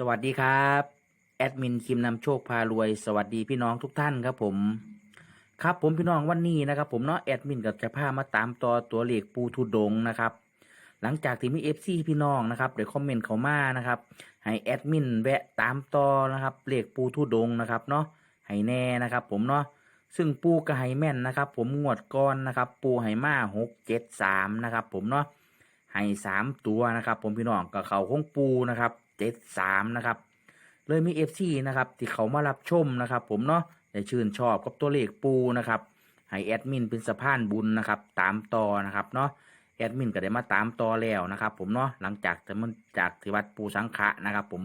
สวัสดีครับ แอดมินคิมนำโชคพารวย สวัสดีพี่น้องทุกท่านครับผม ครับผมพี่น้องวันนี้นะครับ ผมเนาะแอดมินกับจะพามาตามต่อตัวเลขปูทุดงนะครับ หลังจากที่มีเอฟซีพี่น้องนะครับเดี๋ยวคอมเมนต์เขามานะครับ ให้แอดมินแวะตามต่อนะครับเลขปูทุดงนะครับเนาะให้แน่นะครับ ผมเนาะซึ่งปูกระไฮแม่นนะครับ ผมงวดก้อนนะครับ ปูไหมาหกเจ็ดสามนะครับ ผมเนาะให้สามตัวนะครับ ผมพี่น้องกับเขาของปูนะครับ เจ็ดสามนะครับ เลยมีเอฟซีนะครับที่เขามารับชมนะครับ ผมเนาะได้ชื่นชอบกับตัวเลขปูนะครับให้แอดมินเป็นสะพานบุญนะครับ ตามต่อนะครับเนาะแอดมินก็ได้มาตามต่อแล้วนะครับ ผมเนาะหลังจากที่มันจากที่วัดปูสังขะนะครับ ผม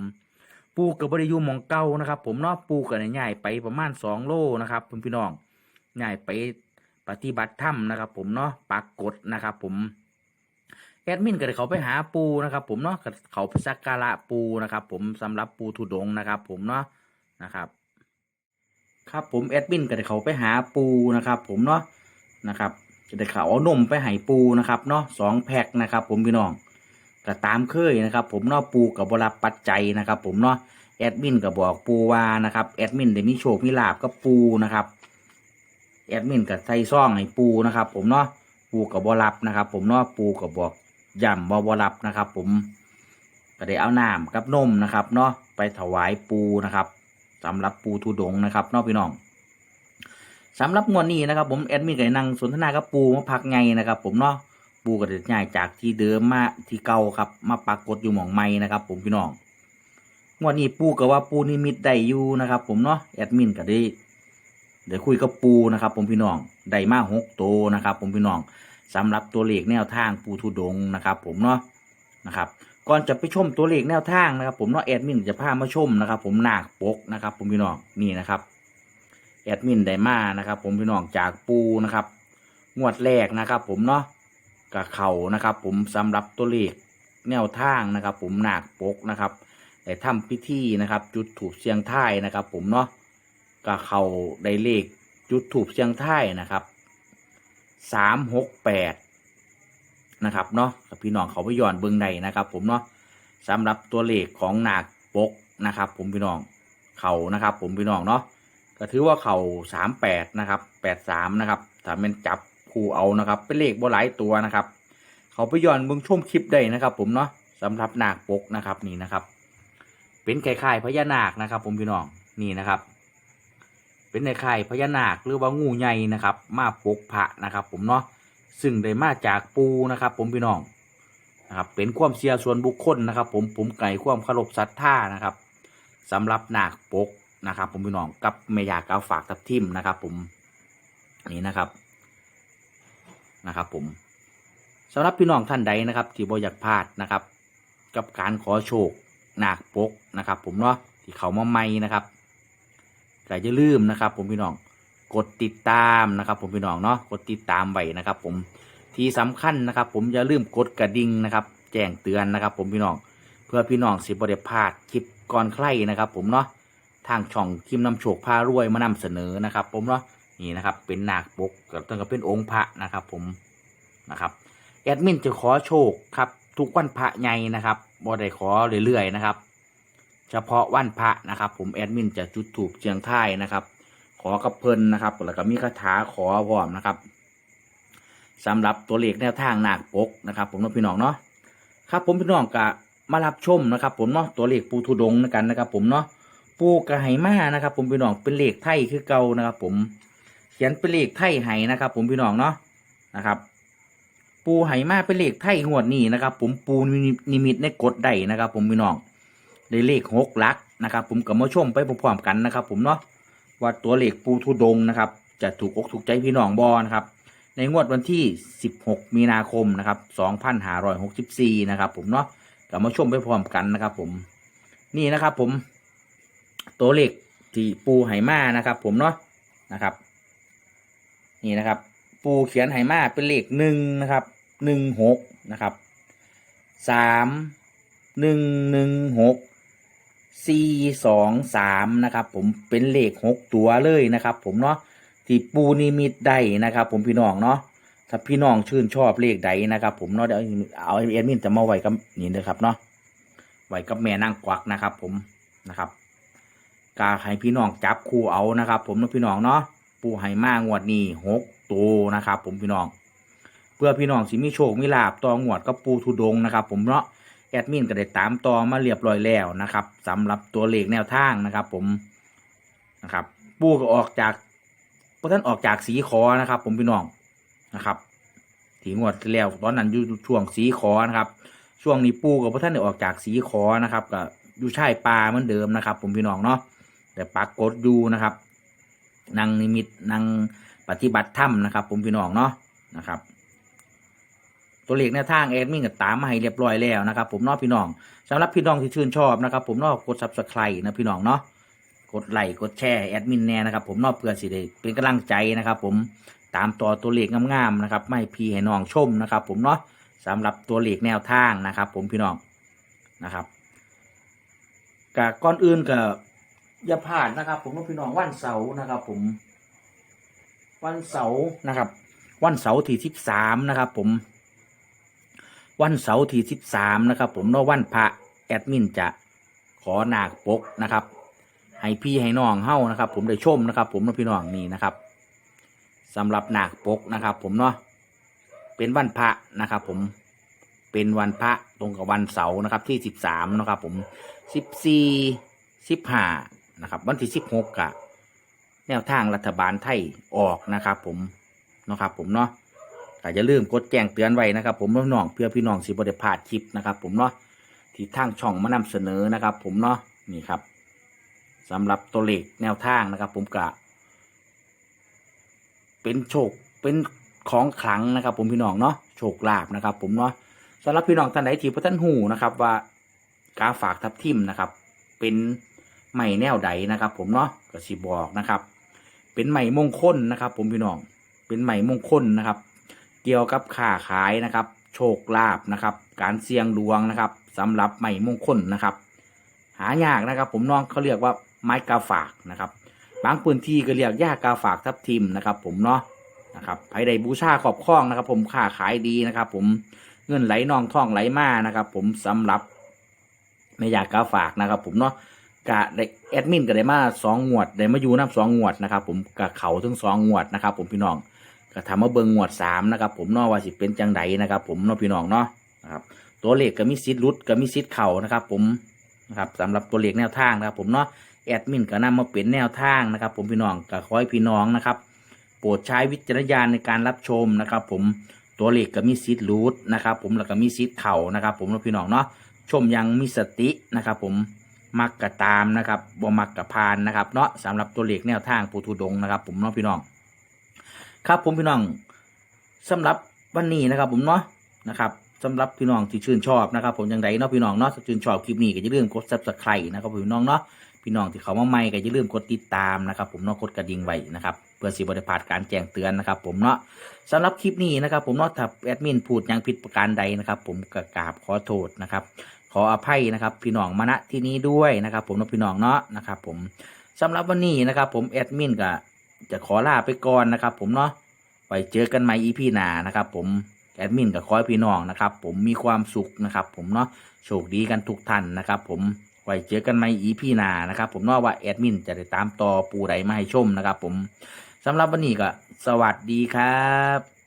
ปูกับบริยูมองเก้านะครับ ผมเนาะปูกับใหญ่ไปประมาณสองโลนะครับพี่น้องใหญ่ไปปฏิบัติธรรมนะครับ ผมเนาะปรากฏนะครับ ผม แอดมินก็ได้เขาไปหาปูนะครับ ผมเนาะก็เขาสักการะปูนะครับ ผมสำหรับปูทุดงนะครับ ผมเนาะนะครับ ครับผมแอดมินก็ได้เขาไปหาปูนะครับ ผมเนาะนะครับจะได้เขาเอานมไปให้ปูนะครับเนาะสองแพ็คนะครับ ผมพี่น้องก็ตามเคยนะครับ ผมเนาะปูกับบรับปัจจัยนะครับ ผมเนาะแอดมินก็บอกปูว่านะครับแอดมินได้มีโชคมีลาบกับปูนะครับแอดมินก็ใส่ซ่องให้ปูนะครับ ผมเนาะปูกับบรับนะครับ ผมเนาะปูก็บอก ย่ำบอบรับนะครับ ผมก็ได้เอาน้ำกับนมนะครับเนาะไปถวายปูนะครับสำหรับปูทุดงนะครับเนาะพี่น้องสำหรับงวดนี้นะครับ ผมแอดมินก็ได้นั่งสนทนากับปูมาพักไงนะครับ ผมเนาะปูก็ได้ย้ายจากที่เดิมมาที่เก่าครับ มาปรากฏอยู่หม่องไม้นะครับ ผมพี่น้องงวดนี้ปูก็ว่าปูนิมิตได้อยู่นะครับ ผมเนาะแอดมินก็ได้เดี๋ยวคุยกับปูนะครับ ผมพี่น้องได้มาหกโตนะครับ ผมพี่น้อง สำหรับตัวเลขแนวทางปูทุดงนะครับ ผมเนาะนะครับ ก่อนจะไปชมตัวเลขแนวทางนะครับ ผมเนาะแอดมินจะพามาชมนะครับ ผมหนักปกนะครับ ผมพี่น้องนี่นะครับแอดมินได้มานะครับ ผมพี่น้องจากปูนะครับ งวดแรกนะครับ ผมเนาะกับเขานะครับ ผมสำหรับตัวเลขแนวทางนะครับ ผมหนักปกนะครับได้ทำพิธีนะครับ จุดถูกเสียงท้ายนะครับ ผมเนาะกับเขาได้เลขจุดถูกเสียงท้ายนะครับ สามหกแปดนะครับเนาะกับพี่น้องเขาไปย้อนเบื้องในนะครับ ผมเนาะสำหรับตัวเลขของหนักปกนะครับ ผมพี่น้องเขานะครับ ผมพี่น้องเนาะก็ถือว่าเขาสามแปดนะครับแปดสามนะครับถ้าเป็นจับคู่เอานะครับ เป็นเลขบ่หลายตัวนะครับ เขาไปย้อนเบื้องช่วมคลิปได้นะครับ ผมเนาะสำหรับหนักปกนะครับนี่นะครับ เป็นคล้ายๆพญานาคนะครับ ผมพี่น้องนี่นะครับ เป็นในไข่พญานาคหรือว่างูใหญ่นะครับ มาปกพระนะครับ ผมเนาะซึ่งได้มาจากปูนะครับ ผมพี่น้องนะครับ เป็นความเชื่อส่วนบุคคลนะครับ ผมผมไก่ความเคารพศรัทธานะครับสำหรับนาคปกนะครับ ผมพี่น้องกับเมยากาฝากทับทิมนะครับ ผมนี่นะครับนะครับ ผมสำหรับพี่น้องท่านใดนะครับ ที่บ่อยากพลาดนะครับ กับการขอโชคนาคปกนะครับ ผมเนาะที่เขามาใหม่นะครับ ก็อย่าลืมนะครับผมพี่น้องกดติดตามนะครับ ผมพี่น้องเนาะกดติดตามไว้นะครับ ผมที่สำคัญนะครับ ผมอย่าลืมกดกระดิ่งนะครับ แจ้งเตือนนะครับ ผมพี่น้องเพื่อพี่น้องสิบริพลาดคลิปก่อนใครนะครับ ผมเนาะทางช่องคิมนำโชคพารวยมานำเสนอนะครับ ผมเนาะนี่นะครับ เป็นนาคปกกับตั้งกับเป็นองค์พระนะครับ ผมนะครับแอดมินจะขอโชคครับ ทุกวันพระใหญ่นะครับบ่ได้ขอเรื่อยๆนะครับ เฉพาะวันพระนะครับ ผมแอดมินจะจุดถูกเจียงท่ายนะครับ ขอกับเพิ่นนะครับแล้วก็มีคาถาขอพร้อมนะครับสำหรับตัวเลขแนวทางหนักปกนะครับ ผมน้องพี่น้องเนาะครับ ผมพี่น้องกะมารับชมนะครับ ผมเนาะตัวเลขปูทุดงค์นกันนะครับ ผมเนาะปูกระไหมานะครับ ผมพี่น้องเป็นเลขไทยคือเก่านะครับ ผมเขียนเป็นเลขไทยไหนะครับ ผมพี่น้องเนาะนะครับ ปูไหมาเป็นเลขไทยงวดนี้นะครับ ผมปูนิมิตในกดได้นะครับ ผมพี่น้อง ได้เลขหกลักนะครับ ผมก็มาชมไปพร้อมๆกันนะครับ ผมเนาะว่าตัวเลขปูทุดงนะครับ จะถูกอกถูกใจพี่น้องบอนะครับ ในงวดวันที่ 16 มีนาคมนะครับ2564 นะครับ ผมเนาะก็มาชมไปพร้อมกันนะครับ ผมนี่นะครับ ผม ตัวเลขที่ปูไหมานะครับ ผมเนาะนะครับ นี่นะครับ ปูเขียนไหมาเป็นเลขหนึ่งนะครับหนึ่งหกนะครับสามหนึ่งหนึ่งหก สี่สองสามนะครับ ผมเป็นเลขหกตัวเลยนะครับ ผมเนาะที่ปูนิมิตได้นะครับ ผมพี่น้องเนาะถ้าพี่น้องชื่นชอบเลขใดนะครับ ผมเนาะเดี๋ยวเอาเอ็ดมินจะมาไว้กับนี่นะครับเนาะไว้กับแม่นางกวักนะครับ ผมนะครับกาให้พี่น้องจับคู่เอานะครับ ผมนะพี่น้องเนาะปูให้มางวดนี้หกตัวนะครับ ผมพี่น้อง เพื่อพี่น้องสิมีโชคมีลาบตองวดกับปูทุดงนะครับ ผมเนาะ แอดมินก็ได้ตามต่อมาเรียบร้อยแล้วนะครับสำหรับตัวเลขแนวทางนะครับ ผมนะครับ ปูก็ออกจากพระท่านออกจากสีขอนะครับ ผมพี่น้องนะครับถีงวดแล้วตอนนั้นอยู่ช่วงสีขอนะครับ ช่วงนี้ปูกับพระท่านได้ออกจากสีขอนะครับก็อยู่ชายป่าเหมือนเดิมนะครับ ผมพี่น้องเนาะแต่ปรากฏอยู่นะครับนางนิมิตนางปฏิบัติธรรมนะครับ ผมพี่น้องเนาะนะครับ ตัวเลขแนวทางแอดมินก็ตามมาให้เรียบร้อยแล้วนะครับ ผมเนอกพี่น้องสำหรับพี่น้องที่ชื่นชอบนะครับผมเนอกกด subscribe นะพี่น้องเนาะกดไลค์กดแชร์แอดมินแน่นะครับผมเนอกเพื่อสิได้เป็นกำลังใจนะครับ ผมตามต่อตัวเลขงามๆนะครับไม่พี่ให้น้องชมนะครับ ผมเนาะสำหรับตัวเลขแนวทางนะครับ ผมพี่น้องนะครับกะก่อนอื่นก็อย่าพลาดนะครับ ผมว่าพี่น้องวันเสาร์นะครับ ผมวันเสาร์นะครับ วันเสาร์ที่สิบสามนะครับ ผม วันเสาร์ที่สิบสามนะครับ ผมเนาะวันพระแอดมินจะขอหนากปกนะครับให้พี่ให้น้องเฮ้านะครับ ผมได้ชมนะครับ ผมนะพี่น้องนี่นะครับสำหรับหนากปกนะครับ ผมเนาะเป็นวันพระนะครับ ผมเป็นวันพระตรงกับวันเสาร์นะครับ ที่สิบสามนะครับ ผมสิบสี่สิบห้านะครับ วันที่สิบหกกะแนวทางรัฐบาลไทยออกนะครับ ผมนะครับ ผมเนาะ ก็จะลืมกดแจ้งเตือนไว้นะครับ ผมน้องๆเพื่อพี่น้องสิบได้พลาดคลิปนะครับ ผมเนาะที่ทางช่องมานำเสนอนะครับ ผมเนาะนี่ครับสำหรับตัวเลขแนวทางนะครับ ผมกะเป็นโชคเป็นของขลังนะครับ ผมพี่น้องเนาะโชคลาภนะครับ ผมเนาะสำหรับพี่น้องท่านใดที่พระท่านหูนะครับว่ากาฝากทับทิมนะครับ เป็นไม้แนวใดนะครับ ผมเนาะก็สิบอกนะครับ เป็นไม้มงคลนะครับ ผมพี่น้องเป็นไม้มงคลนะครับ เกี่ยวกับค้าขายนะครับ โชคลาภนะครับ การเสี่ยงดวงนะครับสำหรับไม้มงคลนะครับ หายากนะครับ ผมน้องเขาเรียกว่าไม้กาฝากนะครับ บางพื้นที่ก็เรียกหญ้ากาฝากทับทิมนะครับ ผมเนาะนะครับภายในบูชาขอบคล้องนะครับ ผมค้าขายดีนะครับ ผมเงินไหลนองท่องไหลมานะครับ ผมสำหรับไม่อยากกาฝากนะครับ ผมเนาะกะได้แอดมินก็ได้มาสองงวดได้มาอยู่น้ำสองงวดนะครับ ผมกะเขาถึงสองงวดนะครับ ผมพี่น้อง ก็ทำมาเบิงงวดสามนะครับ ผมเนาะว่าสิเป็นจังไดนะครับ ผมนาะพี่น้องเนาะนะครับตัวเลขก็มีซิดรุดก็มีซิดเข่านะครับ ผมนะครับสำหรับตัวเลขแนวทางนะครับ ผมเนาะแอดมินก็นำมาเป็นแนวทางนะครับ ผมพี่น้องก็ขอให้พี่น้องนะครับ โปรดใช้วิจารณญาณในการรับชมนะครับ ผมตัวเลขก็มีซิดรูดนะครับ ผมแล้วก็มีซิดเข่านะครับ ผมนาะพี่น้องเนาะชมอยังมีสตินะครับ ผมมักกะตามนะครับบ่มักกะพานนะครับ เนาะสำหรับตัวเลขแนวทางปูทุดงนะครับ ผมเนาะพี่น้อง ครับผมพี่น้องสำหรับวันนี้นะครับ ผมเนาะนะครับสำหรับพี่น้องที่ชื่นชอบนะครับ ผมย่างไรเนาะพี่น้องเนาะชื่นชอบคลิปนี้ก็อย่าลืมกด subscribe นะครับพี่น้องเนาะพี่น้องที่เขามาใหม่ก็อย่าลืมกดติดตามนะครับ ผมเนาะกดกระดิ่งไว้นะครับเพื่อสิบริพาดการแจ้งเตือนนะครับ ผมเนาะสำหรับคลิปนี้นะครับ ผมเนาะถ้าแอดมินพูดยังผิดประการใดนะครับ ผมก็กราบขอโทษนะครับ ขออภัยนะครับ พี่น้องมาณที่นี้ด้วยนะครับ ผมเนาะพี่น้องเนาะนะครับ ผมสำหรับวันนี้นะครับ ผมแอดมินก็ จะขอลาไปก่อนนะครับ ผมเนาะไว้เจอกันใหม่อีพีหน้านะครับ ผมแอดมินกับคอยพี่น้องนะครับ ผมมีความสุขนะครับ ผมเนาะโชคดีกันทุกท่านนะครับ ผมไว้เจอกันใหม่อีพีหน้านะครับ ผมเนาะว่าแอดมินจะได้ตามต่อปูไดมาให้ชมนะครับ ผมสำหรับวันนี้ก็สวัสดีครับ